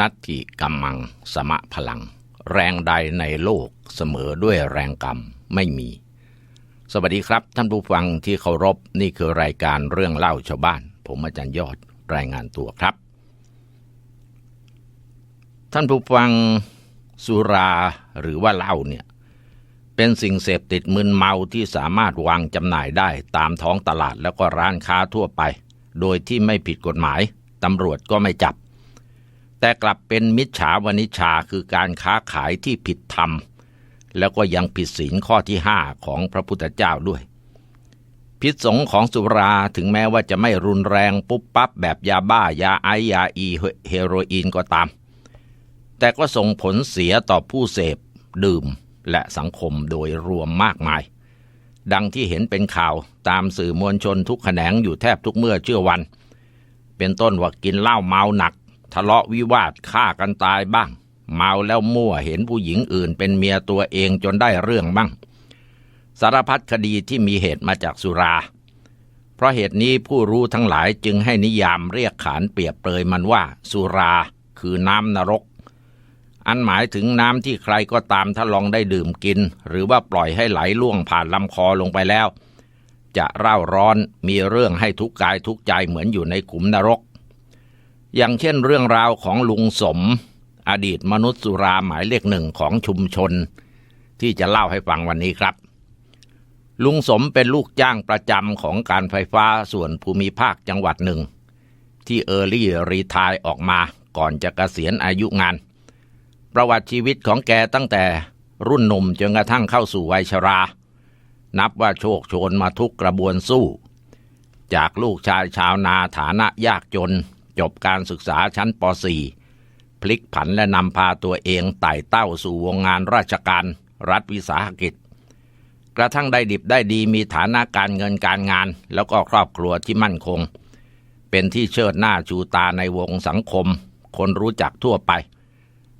นัตถิกัมมังสมะพลัง แรงใดในโลกเสมอด้วยแรงกรรมไม่มี สวัสดีครับ ท่านผู้ฟังที่เคารพนี่คือรายการเรื่องเล่าชาวบ้าน ผมอาจารย์ยอดรายงานตัวครับ ท่านผู้ฟังสุราหรือว่าเหล้าเนี่ยเป็นสิ่งเสพติดมึนเมาที่สามารถวางจำหน่ายได้ตามท้องตลาดแล้วก็ร้านค้าทั่วไป โดยที่ไม่ผิดกฎหมายตำรวจก็ไม่จับ แต่กลับเป็นมิจฉาวณิชาคือการค้าขายที่ผิดธรรม แล้วก็ยังผิดศีลข้อที่ห้าของพระพุทธเจ้าด้วย พิษสงของสุราถึงแม้ว่าจะไม่รุนแรงปุ๊บปั๊บแบบยาบ้ายาไอยาอีเฮโรอีนก็ตาม แต่ก็ส่งผลเสียต่อผู้เสพ ดื่มและสังคมโดยรวมมากมาย ดังที่เห็นเป็นข่าวตามสื่อมวลชนทุกแขนงอยู่แทบทุกเมื่อเชื่อวัน เป็นต้นว่ากินเหล้าเมาหนัก เลาะวิวาทฆ่ากันตายบ้าง เมาแล้วมั่วเห็นผู้หญิงอื่นเป็นเมียตัวเองจนได้เรื่องบ้าง สารพัดคดีที่มีเหตุมาจากสุรา เพราะเหตุนี้ผู้รู้ทั้งหลายจึงให้นิยามเรียกขานเปรียบเปรยมันว่า สุราคือน้ำนรก อันหมายถึงน้ำที่ใครก็ตามถ้าลองได้ดื่มกิน หรือว่าปล่อยให้ไหลล่วงผ่านลำคอลงไปแล้ว จะเร่าร้อนมีเรื่องให้ทุกกายทุกใจเหมือนอยู่ในขุมนรก อย่างเช่นเรื่องราวของลุงสม อดีตมนุษย์สุราหมายเลขหนึ่งของชุมชน ที่จะเล่าให้ฟังวันนี้ครับ ลุงสมเป็นลูกจ้างประจำของการไฟฟ้าส่วนภูมิภาคจังหวัดหนึ่ง ที่เออร์ลี่รีทายออกมาก่อนจะกะเกษียณอายุงาน ประวัติชีวิตของแกตั้งแต่รุ่นหนุ่มจนกระทั่งเข้าสู่วัยชรา นับว่าโชคโชนมาทุกกระบวนสู้ จากลูกชายชาวนาฐานะยากจน จบการศึกษาชั้นป .4 พลิกผันและนำพาตัวเองไต่เต้าสู่วงงานราชการ รัฐวิสาหกิจ กระทั่งได้ดิบได้ดีมีฐานะการเงินการงาน แล้วก็ครอบครัวที่มั่นคง เป็นที่เชิดหน้าชูตาในวงสังคม คนรู้จักทั่วไป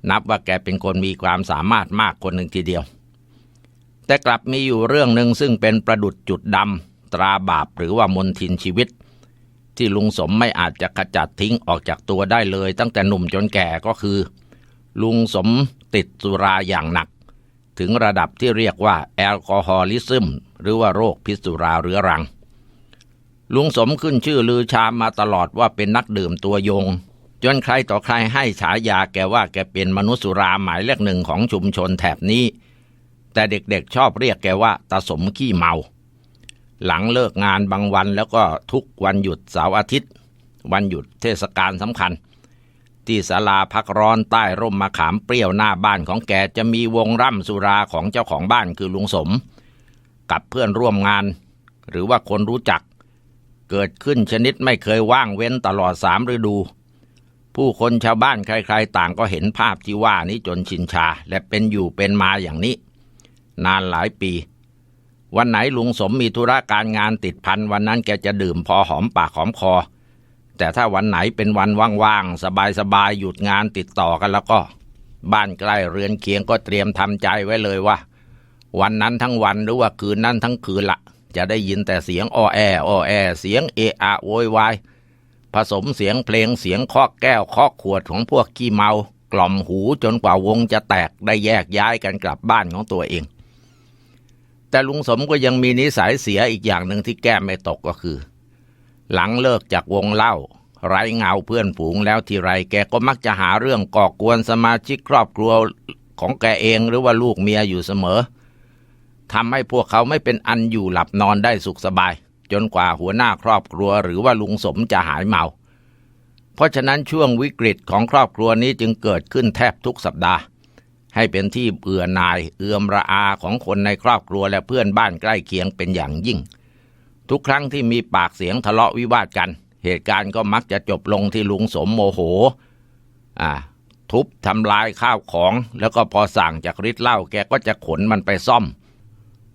นับว่าแกเป็นคนมีความสามารถมากคนหนึ่งทีเดียว แต่กลับมีอยู่เรื่องหนึ่งซึ่งเป็นประดุดจุดดำตราบาปหรือว่ามนทินชีวิต ที่ลุงสมไม่อาจจะขจัดทิ้งออกจากตัวได้เลย ตั้งแต่หนุ่มจนแก่ก็คือ ลุงสมติดสุราอย่างหนัก ถึงระดับที่เรียกว่าแอลกอฮอลิซึมหรือว่าโรคพิษสุราเรื้อรัง ลุงสมขึ้นชื่อลือชามมาตลอดว่าเป็นนักดื่มตัวยง จนใครต่อใครให้ฉายาแกว่าแกเป็นมนุษย์สุราหมายเลขหนึ่งของชุมชนแถบนี้ แต่เด็กๆชอบเรียกแกว่าตาสมขี้เมา หลังเลิกงานบางวันแล้วก็ทุกวันหยุดเสาร์อาทิตย์ วันหยุดเทศกาลสำคัญ ที่ศาลาพักร้อนใต้ร่มมะขามเปรี้ยวหน้าบ้านของแกจะมีวงร่ำสุราของเจ้าของบ้านคือลุงสม กับเพื่อนร่วมงาน หรือว่าคนรู้จัก เกิดขึ้นชนิดไม่เคยว่างเว้นตลอดสามฤดู ผู้คนชาวบ้านใครๆ ต่างก็เห็นภาพที่ว่านี้จนชินชา และเป็นอยู่เป็นมาอย่างนี้ นานหลายปี วันไหนลุงสมมีธุระการงานติดพันวันนั้นแกจะดื่มพอหอมปากหอมคอ แต่ถ้าวันไหนเป็นวันว่างๆ สบายๆ หยุดงานติดต่อกันแล้วก็ บ้านใกล้เรือนเคียงก็เตรียมทำใจไว้เลยว่า วันนั้นทั้งวันหรือว่าคืนนั้นทั้งคืนละจะได้ยินแต่เสียงอ้อแออ้อแอ เสียงเออะโวยวายผสมเสียงเพลงเสียงคาะแก้วคาะขวดของพวกขี้เมากล่อมหูจนกว่าวงจะแตกได้แยกย้ายกันกลับบ้านของตัวเอง แต่ลุงสมก็ยังมีนิสัยเสียอีกอย่างหนึ่งที่แก้ไม่ตกก็คือ หลังเลิกจากวงเล่า ไร้เงาเพื่อนฝูงแล้วทีไรแกก็มักจะหาเรื่องก่อกวนสมาชิกครอบครัวของแกเองหรือว่าลูกเมียอยู่เสมอทำให้พวกเขาไม่เป็นอันอยู่หลับนอนได้สุขสบาย จนกว่าหัวหน้าครอบครัวหรือว่าลุงสมจะหายเมา เพราะฉะนั้นช่วงวิกฤตของครอบครัวนี้จึงเกิดขึ้นแทบทุกสัปดาห์ ให้เป็นที่เบื่อหน่ายเอือมระอาของคนในครอบครัวและเพื่อนบ้านใกล้เคียงเป็นอย่างยิ่ง ทุกครั้งที่มีปากเสียงทะเลาะวิวาทกัน เหตุการณ์ก็มักจะจบลงที่ลุงสมโมโห อ่า ทุบทำลายข้าวของ แล้วก็พอสั่งจากฤทธิ์เหล้าแกก็จะขนมันไปซ่อม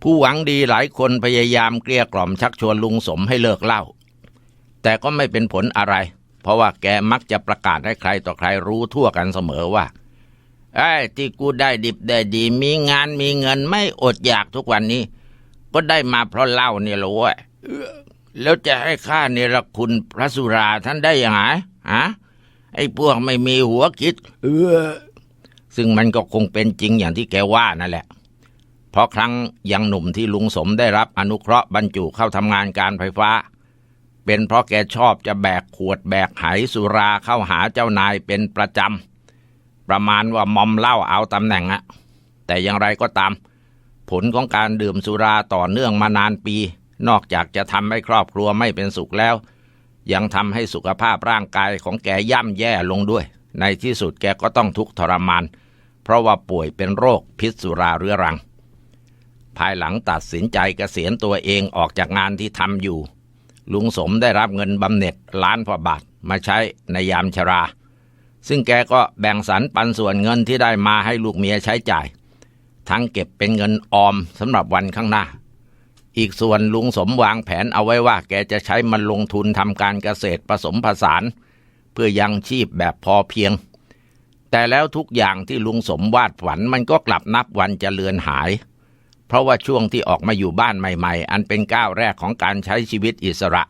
ผู้หวังดีหลายคนพยายามเกลี้ยกล่อมชักชวนลุงสมให้เลิกเหล้าแต่ก็ไม่เป็นผลอะไร เพราะว่าแกมักจะประกาศให้ใครต่อใครรู้ทั่วกันเสมอว่า ไอ้ที่กูได้ดิบได้ดี มีงานมีเงินไม่อดอยากทุกวันนี้ ก็ได้มาเพราะเหล้าเนี่ยหละว้แล้วจะให้ข้าเนรคุณพระสุราท่านได้ยังไงฮะไอ้พวกไม่มีหัวคิด เออ ซึ่งมันก็คงเป็นจริงอย่างที่แกว่านั่นแหละ เพราะครั้งยังหนุ่มที่ลุงสมได้รับอนุเคราะห์บรรจุเข้าทำงานการไฟฟ้า เป็นเพราะแกชอบจะแบกขวดแบกไหสุราเข้าหาเจ้านายเป็นประจำ ประมาณว่ามอมเหล้าเอาตำแหน่งอะแต่อย่างไรก็ตาม ผลของการดื่มสุราต่อเนื่องมานานปี นอกจากจะทำให้ครอบครัวไม่เป็นสุขแล้ว ยังทำให้สุขภาพร่างกายของแกย่ำแย่ลงด้วย ในที่สุดแกก็ต้องทุกข์ทรมาน เพราะว่าป่วยเป็นโรคพิษสุราเรื้อรัง ภายหลังตัดสินใจเกษียณตัวเองออกจากงานที่ทำอยู่ ลุงสมได้รับเงินบำเหน็จล้านพอบาทมาใช้ในยามชรา ซึ่งแกก็แบ่งสรรปันส่วนเงินที่ได้มาให้ลูกเมียใช้จ่าย ทั้งเก็บเป็นเงินออมสำหรับวันข้างหน้า อีกส่วนลุงสมวางแผนเอาไว้ว่า แกจะใช้มันลงทุนทำการเกษตรผสมผสาน เพื่อยังชีพแบบพอเพียง แต่แล้วทุกอย่างที่ลุงสมวาดฝันมันก็กลับนับวันจะเลือนหาย เพราะว่าช่วงที่ออกมาอยู่บ้านใหม่ๆ อันเป็นก้าวแรกของการใช้ชีวิตอิสระ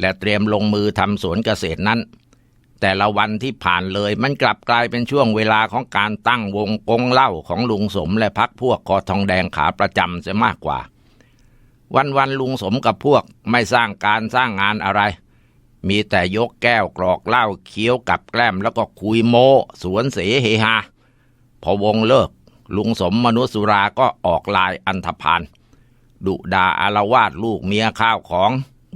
และเตรียมลงมือทำสวนเกษตรนั้น แต่ละวันที่ผ่านเลย มันกลับกลายเป็นช่วงเวลาของการตั้งวงกงเล้าของลุงสมและพักพวกกอทองแดงขาประจำเสียมากกว่า วันวันลุงสมกับพวกไม่สร้างการสร้างงานอะไร มีแต่ยกแก้วกรอกเหล้าเคี้ยวกับแกล้มแล้วก็คุยโมสวนเสเฮฮาพอวงเลิก ลุงสมมนุษย์สุราก็ออกลายอันธพาลดุดาอารวาสลูกเมียข้าวของ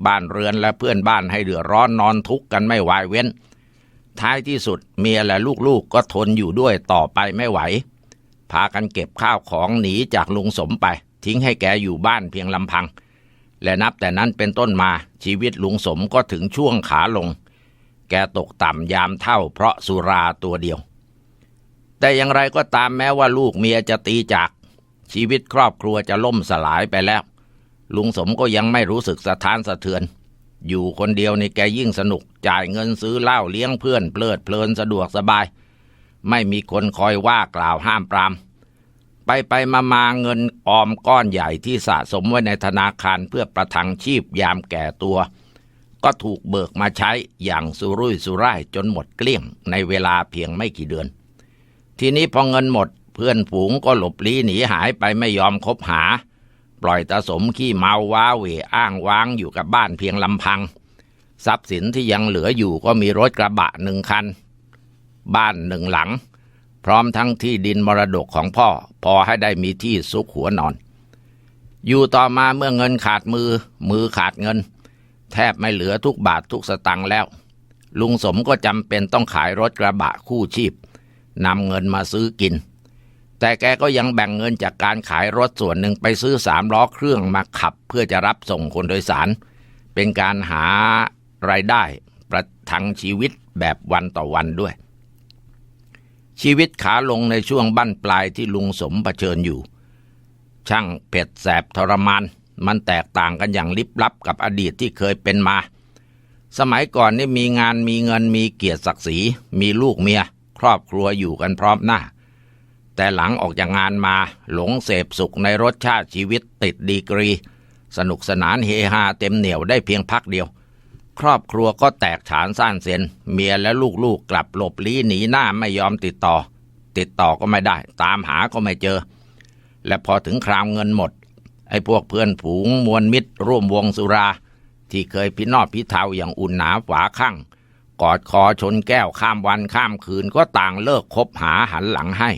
บ้านเรือนและเพื่อนบ้านให้เดือดร้อนนอนทุกข์กันไม่ไหวเว้น ท้ายที่สุดเมียและลูกๆก็ทนอยู่ด้วยต่อไปไม่ไหว พากันเก็บข้าวของหนีจากลุงสมไป ทิ้งให้แกอยู่บ้านเพียงลำพัง และนับแต่นั้นเป็นต้นมาชีวิตลุงสมก็ถึงช่วงขาลง แกตกต่ำยามเท่าเพราะสุราตัวเดียว แต่อย่างไรก็ตามแม้ว่าลูกเมียจะตีจาก ชีวิตครอบครัวจะล่มสลายไปแล้ว ลุงสมก็ยังไม่รู้สึกสะท้านสะเทือน อยู่คนเดียวในแกยิ่งสนุกจ่ายเงินซื้อเหล้าเลี้ยงเพื่อนเพลิดเพลินสะดวกสบาย ไม่มีคนคอยว่ากล่าวห้ามปราม ไปไปมามาเงินออมก้อนใหญ่ที่สะสมไว้ในธนาคารเพื่อประทังชีพยามแก่ตัว ก็ถูกเบิกมาใช้อย่างสุรุ่ยสุร่ายจนหมดเกลี้ยงในเวลาเพียงไม่กี่เดือน ทีนี้พอเงินหมดเพื่อนฝูงก็หลบลี้หนีหายไปไม่ยอมคบหา ปล่อยตาสมขี้เมาว้าเหวอ้างว้างอยู่กับบ้านเพียงลำพัง ทรัพย์สินที่ยังเหลืออยู่ก็มีรถกระบะหนึ่งคัน บ้านหนึ่งหลัง พร้อมทั้งที่ดินมรดกของพ่อ พอให้ได้มีที่ซุกหัวนอน อยู่ต่อมาเมื่อเงินขาดมือ มือขาดเงิน แทบไม่เหลือทุกบาททุกสตังค์แล้ว ลุงสมก็จำเป็นต้องขายรถกระบะคู่ชีพนำเงินมาซื้อกิน แต่แกก็ยังแบ่งเงินจากการขายรถส่วนหนึ่งไปซื้อสามล้อเครื่องมาขับ เพื่อจะรับส่งคนโดยสาร เป็นการหารายได้ประทังชีวิตแบบวันต่อวันด้วย ชีวิตขาลงในช่วงบั้นปลายที่ลุงสมเผชิญอยู่ ช่างเผ็ดแสบทรมาน มันแตกต่างกันอย่างลิบลับกับอดีตที่เคยเป็นมา สมัยก่อนนี่มีงานมีเงินมีเกียรติศักดิ์ศรี มีลูกเมีย ครอบครัวอยู่กันพร้อมหน้า แต่หลังออกจากงานมาหลงเสพสุขในรสชาติชีวิตติดดีกรี สนุกสนานเฮฮาเต็มเหนียวได้เพียงพักเดียว ครอบครัวก็แตกฉานซ่านเซนเมียและลูกๆกลับหลบลี้หนีหน้าไม่ยอมติดต่อ ติดต่อก็ไม่ได้ ตามหาก็ไม่เจอ และพอถึงคราวเงินหมด ไอ้พวกเพื่อนผูงมวลมิตร ร่วมวงสุรา ที่เคยพินอบพิเทาอย่างอุ่นหนาฝาข้างกอดคอชนแก้วข้ามวันข้ามคืนก็ต่างเลิกคบหาหันหลังให้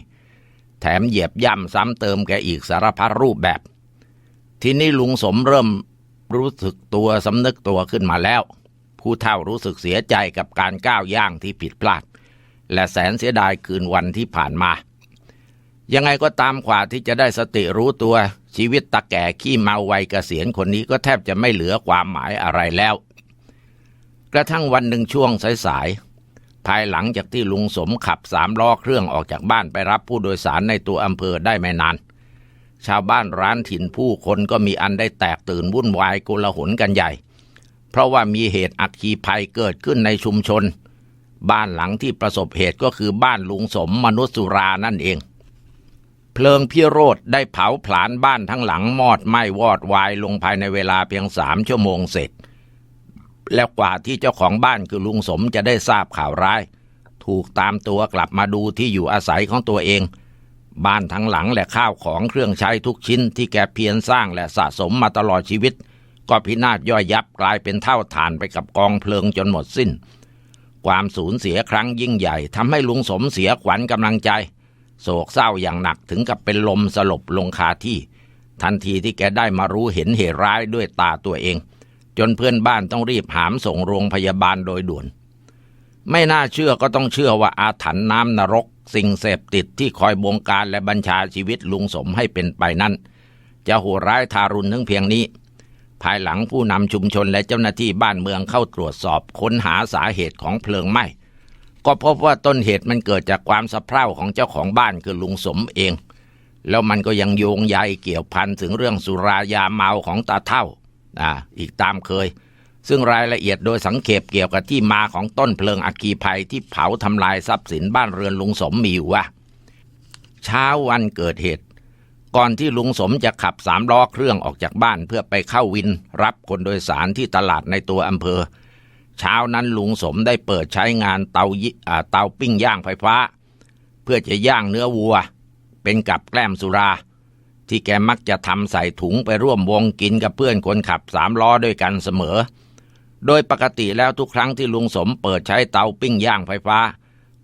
มเหยียบย่ำซ้ำเติมแกอีกสารพัดรูปแบบ ทีนี้ลุงสมเริ่มรู้สึกตัวสำนึกตัวขึ้นมาแล้ว ผู้เฒ่ารู้สึกเสียใจกับการก้าวย่างที่ผิดพลาด และแสนเสียดายคืนวันที่ผ่านมา ยังไงก็ตามกว่าที่จะได้สติรู้ตัวชีวิตตะแก่ขี้เมาวัยเกษียณคนนี้ก็แทบจะไม่เหลือความหมายอะไรแล้ว กระทั่งวันหนึ่งช่วงสาย ภายหลังจากที่ลุงสมขับสามล้อเครื่องออกจากบ้านไปรับผู้โดยสารในตัวอำเภอได้ไม่นาน ชาวบ้านร้านถิ่นผู้คนก็มีอันได้แตกตื่นวุ่นวายกุลหนกันใหญ่ เพราะว่ามีเหตุอัคคีภัยเกิดขึ้นในชุมชน บ้านหลังที่ประสบเหตุก็คือบ้านลุงสมมนุษย์สุรานั่นเอง เพลิงพิโรธได้เผาผลาญบ้านทั้งหลังมอดไหม้วอดวายลงภายในเวลาเพียงสามชั่วโมงเสร็จ แล้วกว่าที่เจ้าของบ้านคือลุงสมจะได้ทราบข่าวร้าย ถูกตามตัวกลับมาดูที่อยู่อาศัยของตัวเอง บ้านทั้งหลังและข้าวของเครื่องใช้ทุกชิ้นที่แกเพียรสร้างและสะสมมาตลอดชีวิต ก็พินาศย่อยยับกลายเป็นเท่าฐานไปกับกองเพลิงจนหมดสิ้น ความสูญเสียครั้งยิ่งใหญ่ทำให้ลุงสมเสียขวัญกำลังใจ โศกเศร้าอย่างหนักถึงกับเป็นลมสลบลงคาที่ ทันทีที่แกได้มารู้เห็นเหตุร้ายด้วยตาตัวเอง จนเพื่อนบ้านต้องรีบหามส่งโรงพยาบาลโดยด่วน ไม่น่าเชื่อก็ต้องเชื่อว่าอาถรรพ์น้ำนรก สิ่งเสพติดที่คอยบงการและบัญชาชีวิตลุงสมให้เป็นไปนั้น จะโหดร้ายทารุณถึงเพียงนี้ ภายหลังผู้นำชุมชนและเจ้าหน้าที่บ้านเมืองเข้าตรวจสอบค้นหาสาเหตุของเพลิงไหม้ก็พบว่าต้นเหตุมันเกิดจากความสะเพร่าของเจ้าของบ้านคือลุงสมเอง แล้วมันก็ยังโยงใยเกี่ยวพันถึงเรื่องสุรายาเมาของตาเท่า อ่าอีกตามเคย ซึ่งรายละเอียดโดยสังเขปเกี่ยวกับที่มาของต้นเพลิงอัคคีภัยที่เผาทำลายทรัพย์สินบ้านเรือนลุงสมมีอยู่ว่า เช้าวันเกิดเหตุ ก่อนที่ลุงสมจะขับสามล้อเครื่องออกจากบ้านเพื่อไปเข้าวินรับคนโดยสารที่ตลาดในตัวอำเภอ เช้านั้นลุงสมได้เปิดใช้งานเตาอ่าเตาปิ้งย่างไฟฟ้า เพื่อจะย่างเนื้อวัว เป็นกับแกล้มสุรา ที่แกมักจะทำใส่ถุงไปร่วมวงกินกับเพื่อนคนขับสามล้อด้วยกันเสมอ โดยปกติแล้วทุกครั้งที่ลุงสมเปิดใช้เตาปิ้งย่างไฟฟ้า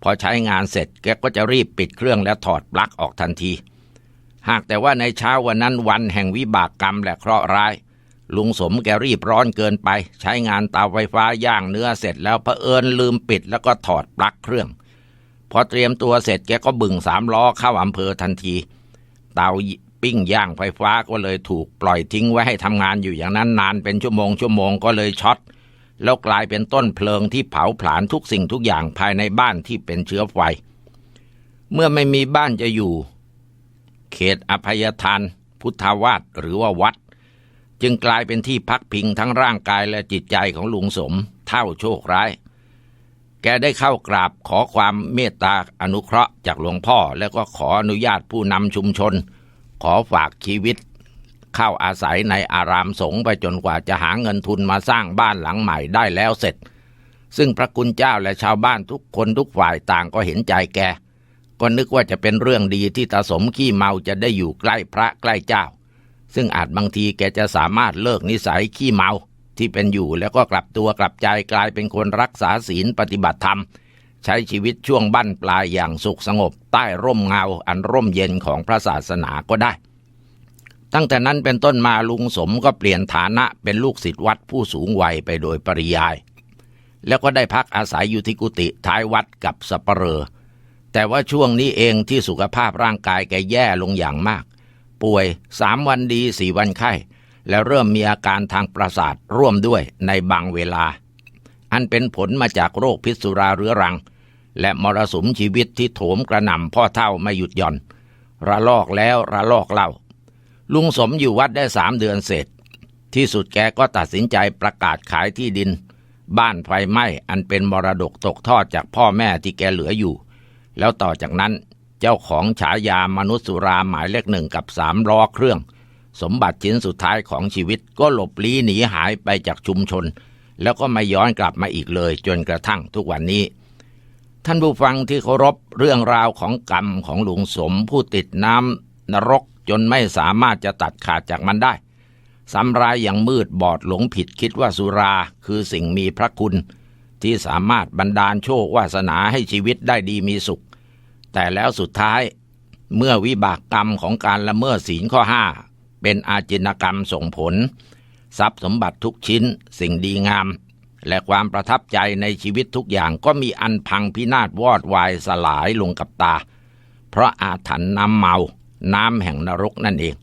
พอใช้งานเสร็จแกก็จะรีบปิดเครื่องและถอดปลั๊กออกทันที หากแต่ว่าในเช้าวันนั้นวันแห่งวิบากกรรมและเคราะห์ร้าย ลุงสมแกรีบร้อนเกินไป ใช้งานเตาไฟฟ้าย่างเนื้อเสร็จแล้วเผอิญลืมปิดแล้วก็ถอดปลั๊กเครื่อง พอเตรียมตัวเสร็จแกก็บึ่งสามล้อเข้าอำเภอทันที เตา ปิ้งย่างไฟฟ้าก็เลยถูกปล่อยทิ้งไว้ให้ทำงานอยู่อย่างนั้นนานเป็นชั่วโมงชั่วโมงก็เลยช็อตแล้วกลายเป็นต้นเพลิงที่เผาผลาญทุกสิ่งทุกอย่างภายในบ้านที่เป็นเชื้อไฟ เมื่อไม่มีบ้านจะอยู่ เขตอภัยทาน พุทธาวาสหรือว่าวัด จึงกลายเป็นที่พักพิงทั้งร่างกายและจิตใจของลุงสม เท่าโชคร้าย แกได้เข้ากราบขอความเมตตาอนุเคราะห์จากหลวงพ่อ แล้วก็ขออนุญาตผู้นำชุมชน ขอฝากชีวิต เข้าอาศัยในอารามสงฆ์ไปจนกว่าจะหาเงินทุนมาสร้างบ้านหลังใหม่ได้แล้วเสร็จ ซึ่งพระคุณเจ้าและชาวบ้านทุกคนทุกฝ่ายต่างก็เห็นใจแกก็นึกว่าจะเป็นเรื่องดีที่ตาสมขี้เมาจะได้อยู่ใกล้พระใกล้เจ้า ซึ่งอาจบางทีแกจะสามารถเลิกนิสัยขี้เมาที่เป็นอยู่แล้วก็กลับตัวกลับใจกลายเป็นคนรักษาศีลปฏิบัติธรรม ใช้ชีวิตช่วงบั้นปลายอย่างสุขสงบใต้ร่มเงาอันร่มเย็นของพระศาสนาก็ได้ ตั้งแต่นั้นเป็นต้นมาลุงสมก็เปลี่ยนฐานะเป็นลูกศิษย์วัดผู้สูงวัยไปโดยปริยาย แล้วก็ได้พักอาศัยอยู่ที่กุฏิท้ายวัดกับสัปเหร่อแต่ว่าช่วงนี้เองที่สุขภาพร่างกายแกแย่ลงอย่างมาก ป่วยสามวันดีสี่วันไข้ แล้วเริ่มมีอาการทางประสาทร่วมด้วยในบางเวลา อันเป็นผลมาจากโรคพิษสุราเรื้อรัง และมรสุมชีวิตที่โถมกระหน่ำพ่อเท่าไม่หยุดหย่อน ระลอกแล้วระลอกเล่า ลุงสมอยู่วัดได้สามเดือนเสร็จ ที่สุดแกก็ตัดสินใจประกาศขายที่ดิน บ้านไฟไหม้อันเป็นมรดกตกทอดจากพ่อแม่ที่แกเหลืออยู่ แล้วต่อจากนั้นเจ้าของฉายามนุษย์สุราหมายเลขหนึ่งกับสามล้อเครื่อง สมบัติชิ้นสุดท้ายของชีวิตก็หลบลี้หนีหายไปจากชุมชน แล้วก็ไม่ย้อนกลับมาอีกเลยจนกระทั่งทุกวันนี้ ท่านผู้ฟังที่เคารพเรื่องราวของกรรมของหลวงสมผู้ติดน้ำนรกจนไม่สามารถจะตัดขาดจากมันได้สำรายอย่างมืดบอดหลงผิดคิดว่าสุราคือสิ่งมีพระคุณ ที่สามารถบันดาลโชควาสนาให้ชีวิตได้ดีมีสุข แต่แล้วสุดท้าย เมื่อวิบากกรรมของการละเมิดศีลข้อห้าเป็นอาจินกรรมส่งผล ทรัพย์สมบัติทุกชิ้น สิ่งดีงาม และความประทับใจในชีวิตทุกอย่างก็มีอันพังพินาศวอดวายสลายลงกับตา เพราะอาถรรพ์น้ำเมา น้ำแห่งนรกนั่นเอง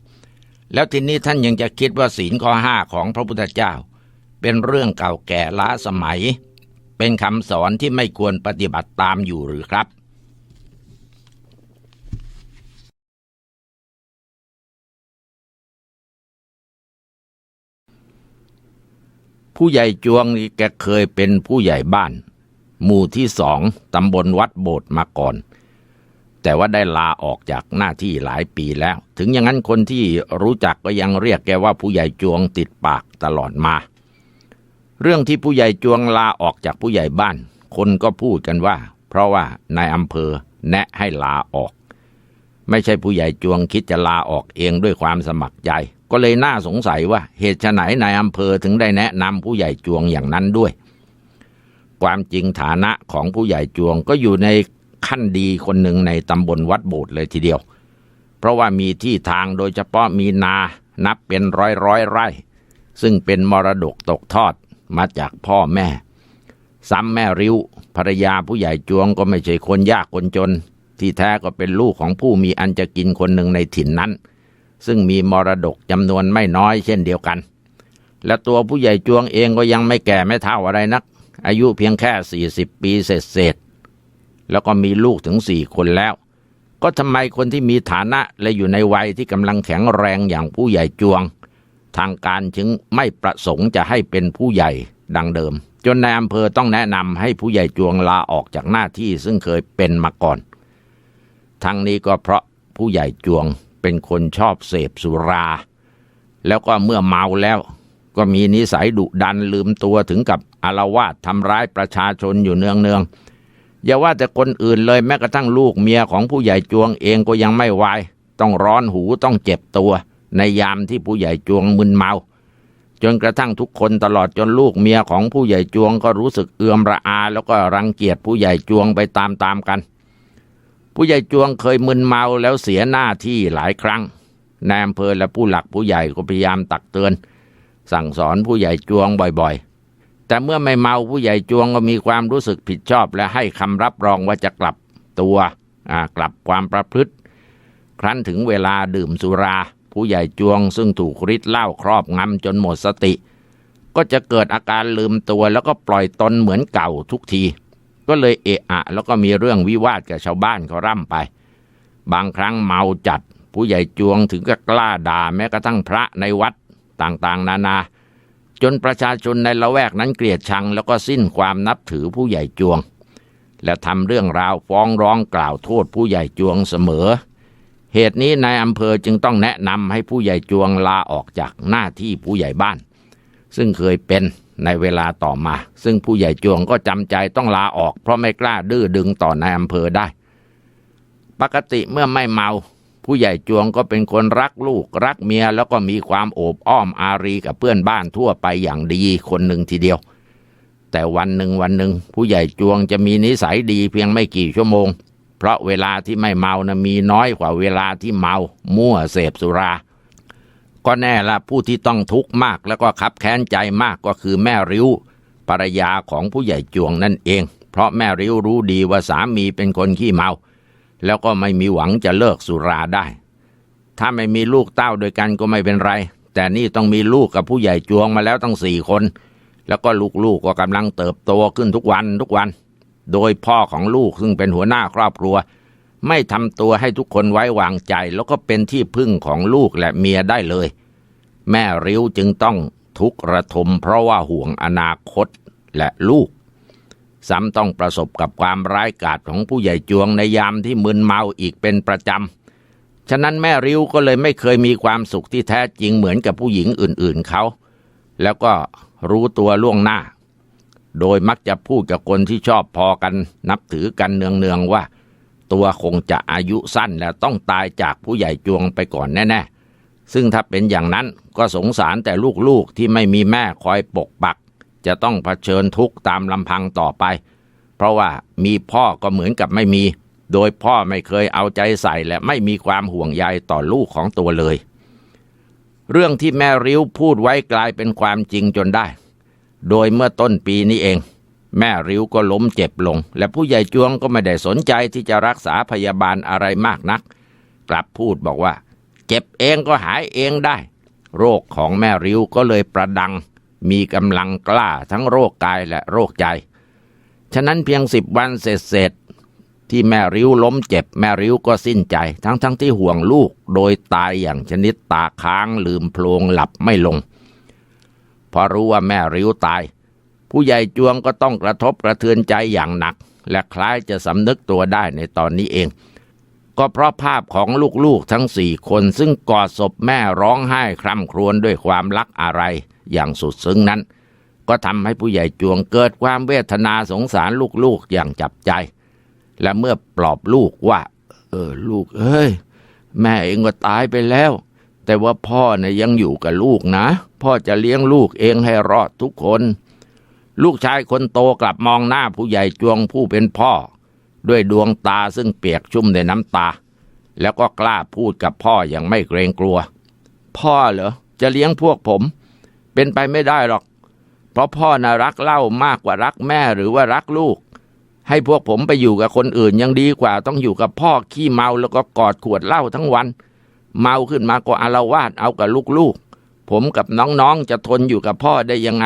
แล้วทีนี้ท่านยังจะคิดว่าศีลข้อห้าของพระพุทธเจ้า เป็นเรื่องเก่าแก่ล้าสมัย เป็นคำสอนที่ไม่ควรปฏิบัติตามอยู่หรือครับ ผู้ใหญ่จวงนี่แกเคยเป็นผู้ใหญ่บ้าน หมู่ที่สองตำบลวัดโบสถ์มาก่อน แต่ว่าได้ลาออกจากหน้าที่หลายปีแล้ว ถึงอย่างนั้นคนที่รู้จักก็ยังเรียกแกว่าผู้ใหญ่จวงติดปากตลอดมา เรื่องที่ผู้ใหญ่จวงลาออกจากผู้ใหญ่บ้าน คนก็พูดกันว่า เพราะว่านายอำเภอแนะให้ลาออก ไม่ใช่ผู้ใหญ่จวงคิดจะลาออกเองด้วยความสมัครใจ ก็เลยน่าสงสัยว่าเหตุไฉนนายอำเภอถึงได้แนะนำผู้ใหญ่จวงอย่างนั้นด้วย ความจริงฐานะของผู้ใหญ่จวงก็อยู่ในขั้นดีคนหนึ่งในตำบลวัดโบสถ์เลยทีเดียว เพราะว่ามีที่ทางโดยเฉพาะมีนานับเป็นร้อยร้อยไร่ ซึ่งเป็นมรดกตกทอดมาจากพ่อแม่ ซ้ำแม่ริ้วภรรยาผู้ใหญ่จวงก็ไม่ใช่คนยากคนจน ที่แท้ก็เป็นลูกของผู้มีอันจะกินคนหนึ่งในถิ่นนั้น ซึ่งมีมรดกจำนวนไม่น้อยเช่นเดียวกัน และตัวผู้ใหญ่จวงเองก็ยังไม่แก่ไม่เท่าอะไรนัก อายุเพียงแค่ 40 ปีเศษเศษแล้วก็มีลูกถึงสี่คนแล้ว ก็ทำไมคนที่มีฐานะและอยู่ในวัยที่กำลังแข็งแรงอย่างผู้ใหญ่จวง ทางการจึงไม่ประสงค์จะให้เป็นผู้ใหญ่ดังเดิม จนนายอำเภอต้องแนะนำให้ผู้ใหญ่จวงลาออกจากหน้าที่ซึ่งเคยเป็นมาก่อน ทั้งนี้ก็เพราะผู้ใหญ่จวง เป็นคนชอบเสพสุรา แล้วก็เมื่อเมาแล้ว ก็มีนิสัยดุดันลืมตัวถึงกับอารวาสทำร้ายประชาชนอยู่เนืองเนืองๆอย่าว่าแต่คนอื่นเลยแม้กระทั่งลูกเมียของผู้ใหญ่จวงเองก็ยังไม่วายต้องร้อนหูต้องเจ็บตัว ในยามที่ผู้ใหญ่จวงมึนเมา จนกระทั่งทุกคนตลอดจนลูกเมียของผู้ใหญ่จวงก็รู้สึกเอือมระอา แล้วก็รังเกียจผู้ใหญ่จวงไปตามๆกัน ผู้ใหญ่จวงเคยมึนเมาแล้วเสียหน้าที่หลายครั้งนายอำเภอและผู้หลักผู้ใหญ่ก็พยายามตักเตือน สั่งสอนผู้ใหญ่จวงบ่อยๆ แต่เมื่อไม่เมาผู้ใหญ่จวงก็มีความรู้สึกผิดชอบ และให้คำรับรองว่าจะกลับตัวกลับความประพฤติ ครั้นถึงเวลาดื่มสุรา ผู้ใหญ่จวงซึ่งถูกฤทธิ์เหล้าครอบงำจนหมดสติ ก็จะเกิดอาการลืมตัวแล้วก็ปล่อยตนเหมือนเก่าทุกที ก็เลยเอะอะ แล้วก็มีเรื่องวิวาทกับชาวบ้านเขาร่ำไป บางครั้งเมาจัด ผู้ใหญ่จวงถึงกับกล้าด่าแม้กระทั่งพระในวัดต่างๆ นานา จนประชาชนในละแวกนั้นเกลียดชัง แล้วก็สิ้นความนับถือผู้ใหญ่จวง และทำเรื่องราวฟ้องร้องกล่าวโทษผู้ใหญ่จวงเสมอ เหตุนี้นายอำเภอจึงต้องแนะนำให้ผู้ใหญ่จวงลาออกจากหน้าที่ผู้ใหญ่บ้าน ซึ่งเคยเป็น ในเวลาต่อมา ซึ่งผู้ใหญ่จวงก็จำใจต้องลาออก เพราะไม่กล้าดื้อดึงต่อนายอำเภอได้ ปกติเมื่อไม่เมา ผู้ใหญ่จวงก็เป็นคนรักลูกรักเมียแล้วก็มีความโอบอ้อมอารีกับเพื่อนบ้านทั่วไปอย่างดีคนหนึ่งทีเดียว แต่วันหนึ่งวันหนึ่งผู้ใหญ่จวงจะมีนิสัยดีเพียงไม่กี่ชั่วโมง เพราะเวลาที่ไม่เมานะมีน้อยกว่าเวลาที่เมา มั่วเสพสุรา ก็แน่ละผู้ที่ต้องทุกข์มากแล้วก็ขับแค้นใจมากก็คือแม่ริ้วภรรยาของผู้ใหญ่จวงนั่นเอง เพราะแม่ริ้วรู้ดีว่าสามีเป็นคนขี้เมา แล้วก็ไม่มีหวังจะเลิกสุราได้ ถ้าไม่มีลูกเต้าด้วยกันก็ไม่เป็นไร แต่นี่ต้องมีลูกกับผู้ใหญ่จวงมาแล้วตั้งสี่คน แล้วก็ลูกๆก็กำลังเติบโตขึ้นทุกวันทุกวัน โดยพ่อของลูกซึ่งเป็นหัวหน้าครอบครัว ไม่ทำตัวให้ทุกคนไว้วางใจแล้วก็เป็นที่พึ่งของลูกและเมียได้เลย แม่ริ้วจึงต้องทุกข์ระทมเพราะว่าห่วงอนาคตและลูก ซ้ำต้องประสบกับความร้ายกาจของผู้ใหญ่จวงในยามที่มึนเมาอีกเป็นประจำ ฉะนั้นแม่ริ้วก็เลยไม่เคยมีความสุขที่แท้จริงเหมือนกับผู้หญิงอื่นๆเขา แล้วก็รู้ตัวล่วงหน้า โดยมักจะพูดกับคนที่ชอบพอกันนับถือกันเนืองๆว่า ตัวคงจะอายุสั้นและต้องตายจากผู้ใหญ่จวงไปก่อนแน่ๆ ซึ่งถ้าเป็นอย่างนั้นก็สงสารแต่ลูกๆที่ไม่มีแม่คอยปกปัก จะต้องเผชิญทุกข์ตามลำพังต่อไป เพราะว่ามีพ่อก็เหมือนกับไม่มี โดยพ่อไม่เคยเอาใจใส่และไม่มีความห่วงใยต่อลูกของตัวเลย เรื่องที่แม่ริ้วพูดไว้กลายเป็นความจริงจนได้ โดยเมื่อต้นปีนี้เอง แม่ริ้วก็ล้มเจ็บลง และผู้ใหญ่จวงก็ไม่ได้สนใจที่จะรักษาพยาบาลอะไรมากนัก กลับพูดบอกว่า เจ็บเองก็หายเองได้ โรคของแม่ริ้วก็เลยประดัง มีกำลังกล้าทั้งโรคกายและโรคใจ ฉะนั้นเพียงสิบวันเสร็จที่แม่ริ้วล้มเจ็บแม่ริ้วก็สิ้นใจ ทั้งๆทที่ห่วงลูกโดยตายอย่างชนิดตาค้างลืมโพลงหลับไม่ลง พอรู้ว่าแม่ริ้วตาย ผู้ใหญ่จวงก็ต้องกระทบกระเทือนใจอย่างหนัก และคล้ายจะสำนึกตัวได้ในตอนนี้เอง ก็เพราะภาพของลูกๆทั้งสี่คนซึ่งกอดศพแม่ร้องไห้คร่ำครวญด้วยความรักอะไรอย่างสุดซึ้งนั้น ก็ทำให้ผู้ใหญ่จวงเกิดความเวทนาสงสารลูกๆอย่างจับใจ และเมื่อปลอบลูกว่า เออลูกเอ้ยแม่เองก็ตายไปแล้ว แต่ว่าพ่อเนี่ยยังอยู่กับลูกนะ พ่อจะเลี้ยงลูกเองให้รอดทุกคน ลูกชายคนโตกลับมองหน้าผู้ใหญ่จวงผู้เป็นพ่อ ด้วยดวงตาซึ่งเปียกชุ่มในน้ำตา แล้วก็กล้าพูดกับพ่ออย่างไม่เกรงกลัว พ่อเหรอ จะเลี้ยงพวกผม เป็นไปไม่ได้หรอก เพราะพ่อน่ะรักเหล้ามากกว่ารักแม่หรือว่ารักลูก ให้พวกผมไปอยู่กับคนอื่นยังดีกว่าต้องอยู่กับพ่อขี้เมาแล้วก็กอดขวดเหล้าทั้งวัน เมาขึ้นมาก็อารวาสเอากับลูกๆ ผมกับน้องๆจะทนอยู่กับพ่อได้ยังไง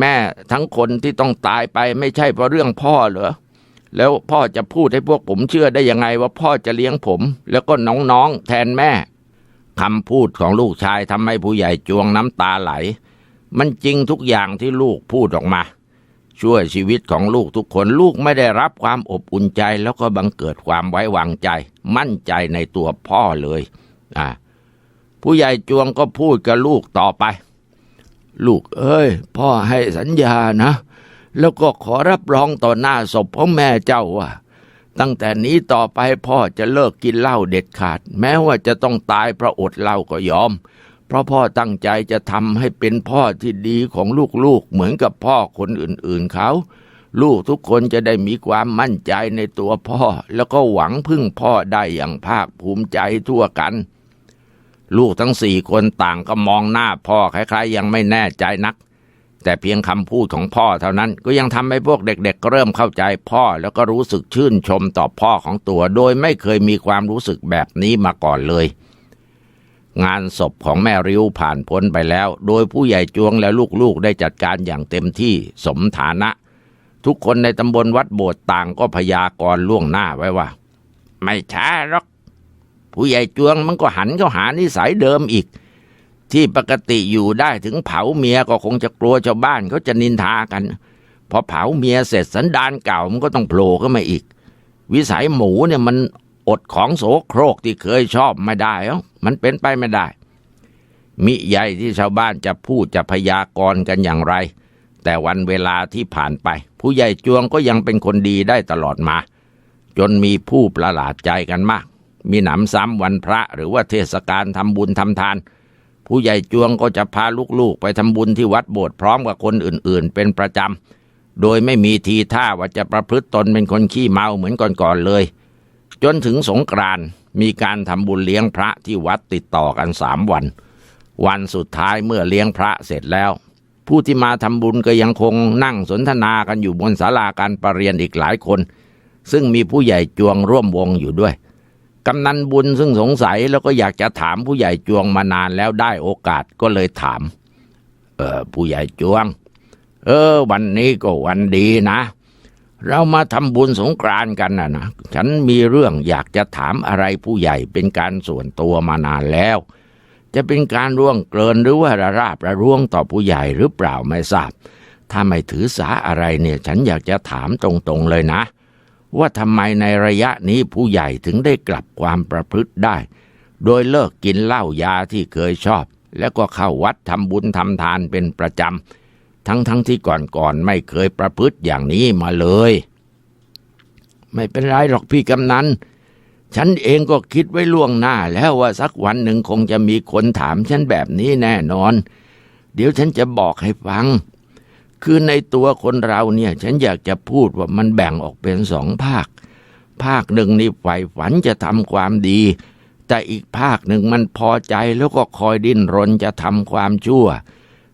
แม่ทั้งคนที่ต้องตายไปไม่ใช่เพราะเรื่องพ่อเหรอแล้วพ่อจะพูดให้พวกผมเชื่อได้ยังไงว่าพ่อจะเลี้ยงผม แล้วก็น้องๆแทนแม่คำพูดของลูกชายทำให้ผู้ใหญ่จวงน้ำตาไหล มันจริงทุกอย่างที่ลูกพูดออกมา ช่วยชีวิตของลูกทุกคนลูกไม่ได้รับความอบอุ่นใจ แล้วก็บังเกิดความไว้วางใจ มั่นใจในตัวพ่อเลย อ่า ผู้ใหญ่จวงก็พูดกับลูกต่อไป ลูกเอ้ย พ่อให้สัญญานะ แล้วก็ขอรับรองต่อหน้าศพของแม่เจ้าว่า ตั้งแต่นี้ต่อไปพ่อจะเลิกกินเหล้าเด็ดขาด แม้ว่าจะต้องตายเพราะอดเหล้าก็ยอม เพราะพ่อตั้งใจจะทำให้เป็นพ่อที่ดีของลูกๆ เหมือนกับพ่อคนอื่นๆเขาลูกทุกคนจะได้มีความมั่นใจในตัวพ่อ แล้วก็หวังพึ่งพ่อได้อย่างภาคภูมิใจทั่วกัน ลูกทั้งสี่คนต่างก็มองหน้าพ่อคล้าย ๆ ยังไม่แน่ใจนัก แต่เพียงคำพูดของพ่อเท่านั้นก็ยังทำให้พวกเด็กๆเริ่มเข้าใจพ่อแล้วก็รู้สึกชื่นชมต่อพ่อของตัว โดยไม่เคยมีความรู้สึกแบบนี้มาก่อนเลย งานศพของแม่ริ้วผ่านพ้นไปแล้ว โดยผู้ใหญ่จวงและลูกๆได้จัดการอย่างเต็มที่สมฐานะ ทุกคนในตำบลวัดโบสถ์ต่างก็พยากรณ์ล่วงหน้าไว้ว่า ไม่ช้าหรอก ผู้ใหญ่จวงมันก็หันเข้าหานิสัยเดิมอีก ที่ปกติอยู่ได้ถึงเผาเมียก็คงจะกลัวชาวบ้านเขาจะนินทากัน พอเผาเมียเสร็จสันดานเก่ามันก็ต้องโผล่ขึ้นมาอีก วิสัยหมูเนี่ยมันอดของโสโครกที่เคยชอบไม่ได้เอ้ามันเป็นไปไม่ได้ มิใหญ่ที่ชาวบ้านจะพูดจะพยากรณ์กันอย่างไร แต่วันเวลาที่ผ่านไป ผู้ใหญ่จวงก็ยังเป็นคนดีได้ตลอดมา จนมีผู้ประหลาดใจกันมาก มีหนำซ้ำวันพระหรือว่าเทศกาลทำบุญทำทาน ผู้ใหญ่จวงก็จะพาลูกๆ ไปทำบุญที่วัดโบสถ์พร้อมกับคนอื่นๆ เป็นประจำ โดยไม่มีทีท่าว่าจะประพฤติตนเป็นคนขี้เมาเหมือนก่อนๆเลย จนถึงสงกรานต์มีการทำบุญเลี้ยงพระที่วัดติดต่อกันสามวัน วันสุดท้ายเมื่อเลี้ยงพระเสร็จแล้วผู้ที่มาทำบุญก็ยังคงนั่งสนทนากันอยู่บนศาลาการประเรียนอีกหลายคน ซึ่งมีผู้ใหญ่จวงร่วมวงอยู่ด้วย กำนันบุญซึ่งสงสัยแล้วก็อยากจะถามผู้ใหญ่จวงมานานแล้วได้โอกาสก็เลยถาม เออผู้ใหญ่จวง เออ วันนี้ก็วันดีนะ เรามาทำบุญสงกรานกันนะนะฉันมีเรื่องอยากจะถามอะไรผู้ใหญ่เป็นการส่วนตัวมานานแล้ว จะเป็นการร่วงเกินหรือว่าระราบระร่วงต่อผู้ใหญ่หรือเปล่าไม่ทราบถ้าไม่ถือสาอะไรเนี่ย ฉันอยากจะถามตรงๆเลยนะ ว่าทำไมในระยะนี้ผู้ใหญ่ถึงได้กลับความประพฤติได้ โดยเลิกกินเหล้ายาที่เคยชอบ แล้วก็เข้าวัดทำบุญทำทานเป็นประจำทั้งๆทที่ก่อนๆไม่เคยประพฤติอย่างนี้มาเลย ไม่เป็นไรหรอกพี่กำนันฉันเองก็คิดไว้ล่วงหน้าแล้วว่าสักวันหนึ่งคงจะมีคนถามฉันแบบนี้แน่นอน เดี๋ยวฉันจะบอกให้ฟัง คือในตัวคนเราเนี่ย ฉันอยากจะพูดว่ามันแบ่งออกเป็นสองภาค ภาคหนึ่งนี่ใฝ่ฝันจะทำความดี แต่อีกภาคหนึ่งมันพอใจแล้วก็คอยดิ้นรนจะทำความชั่ว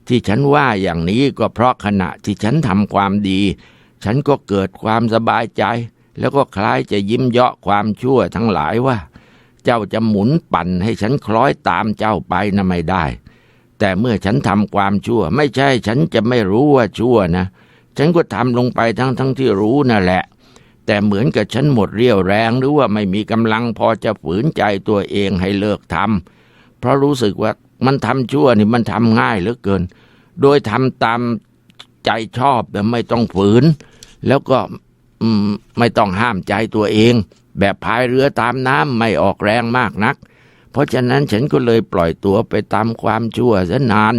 ที่ฉันว่าอย่างนี้ก็เพราะขณะที่ฉันทำความดี ฉันก็เกิดความสบายใจ แล้วก็คล้ายจะยิ้มเยาะความชั่วทั้งหลายว่า เจ้าจะหมุนปั่นให้ฉันคล้อยตามเจ้าไปนะไม่ได้ แต่เมื่อฉันทำความชั่ว ไม่ใช่ฉันจะไม่รู้ว่าชั่วนะ ฉันก็ทำลงไปทั้งทั้งที่รู้นั่นแหละ แต่เหมือนกับฉันหมดเรี่ยวแรงหรือว่าไม่มีกำลังพอจะฝืนใจตัวเองให้เลิกทำเพราะรู้สึกว่ามันทำชั่วนี่มันทำง่ายเหลือเกิน โดยทำตามใจชอบแต่ไม่ต้องฝืน แล้วก็ไม่ต้องห้ามใจตัวเอง แบบพายเรือตามน้ำไม่ออกแรงมากนัก เพราะฉะนั้นฉันก็เลยปล่อยตัวไปตามความชั่วซะนาน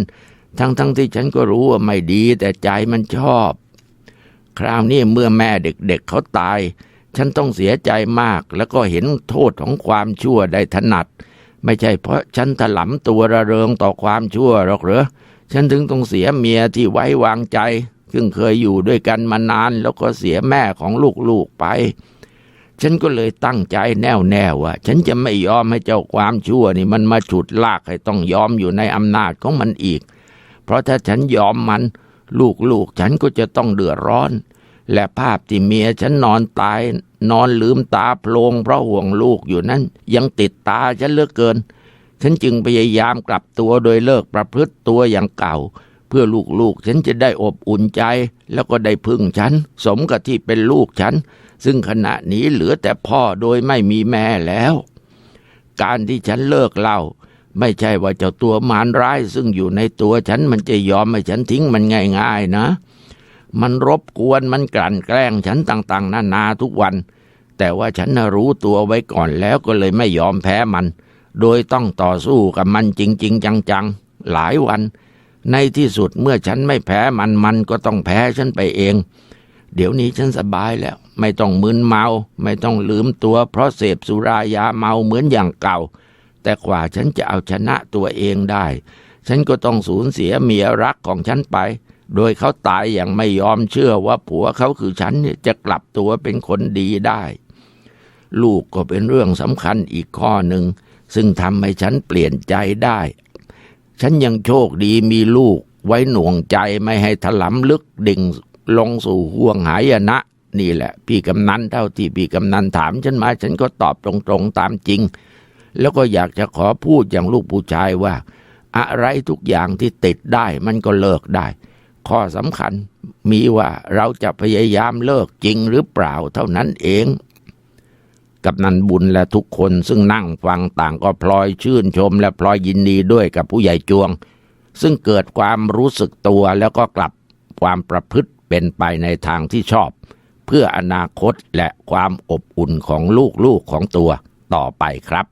ทั้งๆทที่ฉันก็รู้ว่าไม่ดีแต่ใจมันชอบ คราวนี้เมื่อแม่เด็กๆเเขาตาย ฉันต้องเสียใจมากแล้วก็เห็นโทษของความชั่วได้ถนัด ไม่ใช่เพราะฉันถลำตัวระเริงต่อความชั่วหรอกเหรอฉันถึงต้องเสียเมียที่ไว้วางใจ ซึ่งเคยอยู่ด้วยกันมานานแล้วก็เสียแม่ของลูกๆไป ฉันก็เลยตั้งใจแน่วแน่ว่า ฉันจะไม่ยอมให้เจ้าความชั่วนี่มันมาฉุดลากให้ต้องยอมอยู่ในอำนาจของมันอีก เพราะถ้าฉันยอมมัน ลูกๆฉันก็จะต้องเดือดร้อน และภาพที่เมียฉันนอนตาย นอนลืมตาโพลงเพราะห่วงลูกอยู่นั้น ยังติดตาฉันเลือกเกิน ฉันจึงพยายามกลับตัวโดยเลิกประพฤติตัวอย่างเก่า เพื่อลูกๆ ฉันจะได้อบอุ่นใจ แล้วก็ได้พึ่งฉัน สมกับที่เป็นลูกฉัน ซึ่งขณะนี้เหลือแต่พ่อโดยไม่มีแม่แล้ว การที่ฉันเลิกเล่า ไม่ใช่ว่าเจ้าตัวมารร้าย ซึ่งอยู่ในตัวฉันมันจะยอมให้ฉันทิ้งมันง่าย ๆ นะ มันรบกวนมันกลั่นแกล้งฉันต่างๆ นานาทุกวัน แต่ว่าฉันน่ะรู้ตัวไว้ก่อนแล้วก็เลยไม่ยอมแพ้มัน โดยต้องต่อสู้กับมันจริง ๆ จังๆหลายวัน ในที่สุดเมื่อฉันไม่แพ้มันมันก็ต้องแพ้ฉันไปเอง เดี๋ยวนี้ฉันสบายแล้ว ไม่ต้องมึนเมา ไม่ต้องลืมตัว เพราะเสพสุรายาเมาเหมือนอย่างเก่า แต่กว่าฉันจะเอาชนะตัวเองได้ ฉันก็ต้องสูญเสียเมียรักของฉันไป โดยเขาตายอย่างไม่ยอมเชื่อว่าผัวเขาคือฉันเนี่ยจะกลับตัวเป็นคนดีได้ ลูกก็เป็นเรื่องสำคัญอีกข้อหนึ่งซึ่งทำให้ฉันเปลี่ยนใจได้ ฉันยังโชคดีมีลูกไว้หน่วงใจไม่ให้ถลำลึกดิ่งลงสู่ห่วงหายนะ นี่แหละ พี่กำนันเท่าที่พี่กำนันถามฉันมา ฉันก็ตอบตรงๆตามจริง แล้วก็อยากจะขอพูดอย่างลูกผู้ชายว่า อะไรทุกอย่างที่ติดได้มันก็เลิกได้ ข้อสำคัญมีว่าเราจะพยายามเลิกจริงหรือเปล่าเท่านั้นเอง กับนันบุญและทุกคนซึ่งนั่งฟังต่างก็พลอยชื่นชมและพลอยยินดีด้วยกับผู้ใหญ่จวง ซึ่งเกิดความรู้สึกตัวแล้วก็กลับความประพฤติเป็นไปในทางที่ชอบ เพื่ออนาคตและความอบอุ่นของลูกๆของตัวต่อไปครับ